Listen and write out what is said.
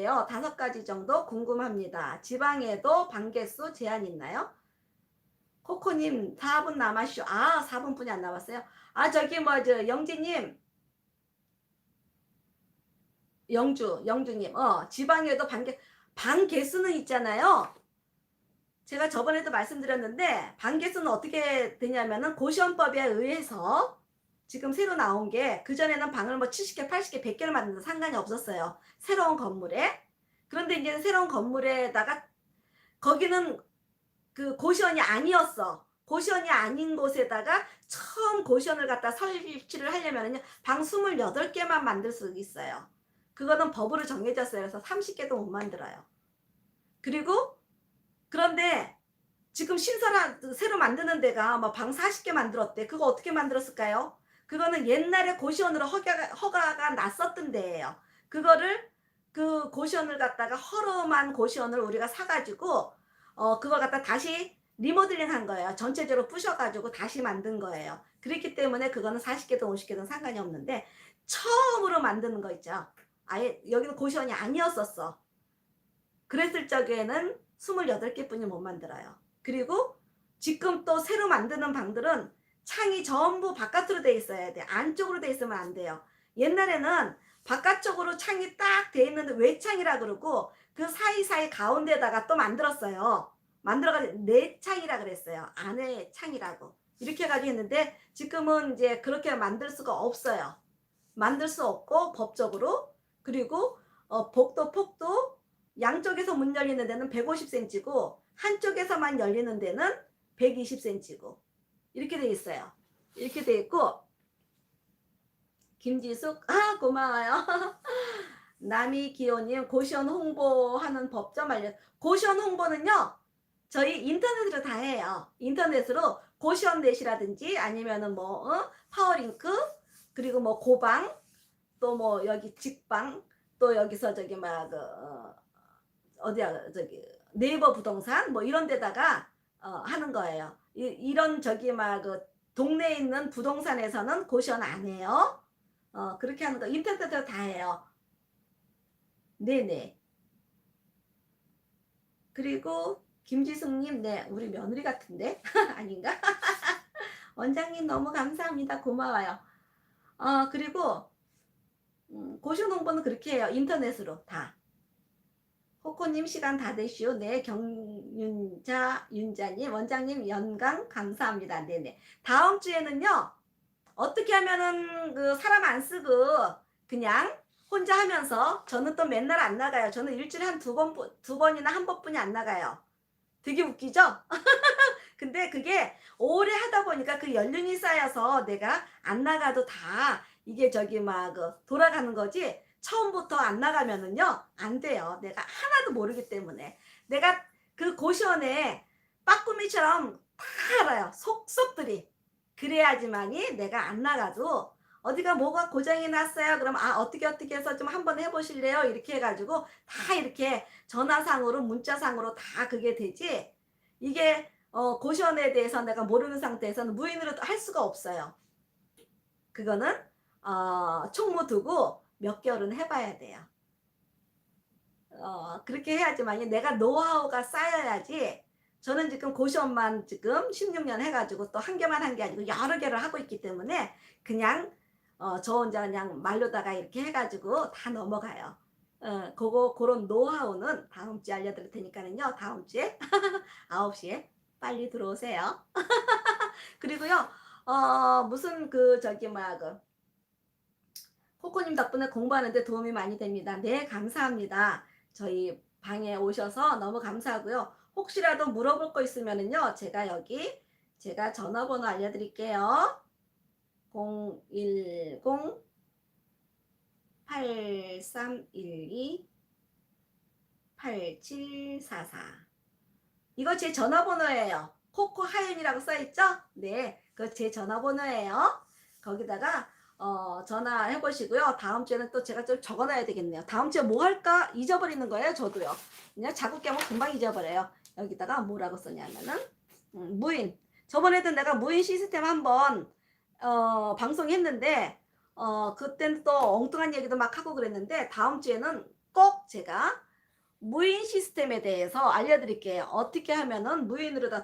있는데요. 다섯 가지 정도 궁금합니다. 지방에도 반개수 제한 있나요? 코코님 4분 남았쇼. 아 4분뿐이 안 남았어요. 아 저기 뭐 저 영지님 영주 영주님 어 지방에도 반개 반개수는 있잖아요. 제가 저번에도 말씀드렸는데 반개수는 어떻게 되냐면은 고시원법에 의해서 지금 새로 나온 게 그전에는 방을 뭐 70개, 80개, 100개를 만드는 상관이 없었어요. 새로운 건물에. 그런데 이제 새로운 건물에다가 거기는 그 고시원이 아니었어. 고시원이 아닌 곳에다가 처음 고시원을 갖다 설치를 하려면은요, 방 28개만 만들 수 있어요. 그거는 법으로 정해졌어요. 그래서 30개도 못 만들어요. 그리고 그런데 지금 신설한 새로 만드는 데가 뭐방 40개 만들었대. 그거 어떻게 만들었을까요? 그거는 옛날에 고시원으로 허가가, 허가가 났었던 데예요. 그거를 그 고시원을 갖다가 허름한 고시원을 우리가 사가지고 어 그걸 갖다 다시 리모델링 한 거예요. 전체적으로 부셔가지고 다시 만든 거예요. 그렇기 때문에 그거는 40개든 50개든 상관이 없는데 처음으로 만드는 거 있죠. 아예 여기는 고시원이 아니었었어. 그랬을 적에는 28개 뿐이 못 만들어요. 그리고 지금 또 새로 만드는 방들은 창이 전부 바깥으로 돼 있어야 돼. 안쪽으로 돼 있으면 안 돼요. 옛날에는 바깥쪽으로 창이 딱 돼 있는데 외창이라 그러고 그 사이사이 가운데다가 또 만들었어요. 만들어가지고 내창이라 그랬어요. 안에 창이라고. 이렇게 해가지고 했는데 지금은 이제 그렇게 만들 수가 없어요. 만들 수 없고 법적으로 그리고 어, 복도 폭도 양쪽에서 문 열리는 데는 150cm고 한쪽에서만 열리는 데는 120cm고 이렇게 돼 있어요. 이렇게 돼 있고 김지숙 아 고마워요. 남이 기호님 고시원 홍보하는 법 좀 알려. 고시원 홍보는요 저희 인터넷으로 다 해요. 인터넷으로 고시원 넷이라든지 아니면은 뭐 어? 파워링크 그리고 뭐 고방 또 뭐 여기 직방 또 여기서 저기 막 어, 어디야 저기 네이버 부동산 뭐 이런 데다가 어, 하는 거예요. 이, 이런 저기 막 그 동네에 있는 부동산에서는 고시원 안 해요. 어 그렇게 하는 거 인터넷으로 다 해요. 네네. 그리고 김지숙님, 네 우리 며느리 같은데 아닌가? 원장님 너무 감사합니다. 고마워요. 어 그리고 음, 고시원 홍보는 그렇게 해요. 인터넷으로 다. 호코님 시간 다 되시오. 네, 경윤자, 윤자님, 원장님 연강 감사합니다. 네네. 다음 주에는요, 어떻게 하면은 그 사람 안 쓰고 그냥 혼자 하면서 저는 또 맨날 안 나가요. 저는 일주일에 한 두 번, 두 번이나 한 번뿐이 안 나가요. 되게 웃기죠? 근데 그게 오래 하다 보니까 그 연륜이 쌓여서 내가 안 나가도 다 이게 저기 막그 돌아가는 거지. 처음부터 안 나가면은요 안 돼요. 내가 하나도 모르기 때문에 내가 그 고시원에 빠꾸미처럼 다 알아요. 속속들이 그래야지만이 내가 안 나가도 어디가 뭐가 고장이 났어요. 그럼 아 어떻게 어떻게 해서 좀 한번 해보실래요? 이렇게 해가지고 다 이렇게 전화상으로 문자상으로 다 그게 되지. 이게 어, 고시원에 대해서 내가 모르는 상태에서는 무인으로 할 수가 없어요. 그거는 어, 총무 두고 몇 개월은 해봐야 돼요. 어, 그렇게 해야지만 내가 노하우가 쌓여야지. 저는 지금 고시원만 지금 16년 해가지고 또 한 개만 한 게 아니고 여러 개를 하고 있기 때문에 그냥 어, 저 혼자 그냥 말로다가 이렇게 해가지고 다 넘어가요. 어, 그거, 그런 노하우는 다음 주에 알려드릴 테니까는요. 다음 주에 9시에 빨리 들어오세요. 그리고요, 어, 무슨 그, 저기, 뭐야, 그, 코코님 덕분에 공부하는데 도움이 많이 됩니다. 네, 감사합니다. 저희 방에 오셔서 너무 감사하고요. 혹시라도 물어볼 거 있으면은요, 제가 여기, 제가 전화번호 알려드릴게요. 010 8312 8744 이거 제 전화번호예요. 코코 하윤이라고 써있죠? 네, 그거 제 전화번호예요. 거기다가 어, 전화해 보시고요. 다음 주에는 또 제가 좀 적어놔야 되겠네요. 다음 주에 뭐 할까 잊어버리는 거예요. 저도요. 그냥 자꾸 깨면 금방 잊어버려요. 여기다가 뭐라고 써냐면은 음, 무인. 저번에도 내가 무인 시스템 한번 어, 방송했는데 어, 그때는 또 엉뚱한 얘기도 막 하고 그랬는데 다음 주에는 꼭 제가 무인 시스템에 대해서 알려드릴게요. 어떻게 하면은 무인으로 다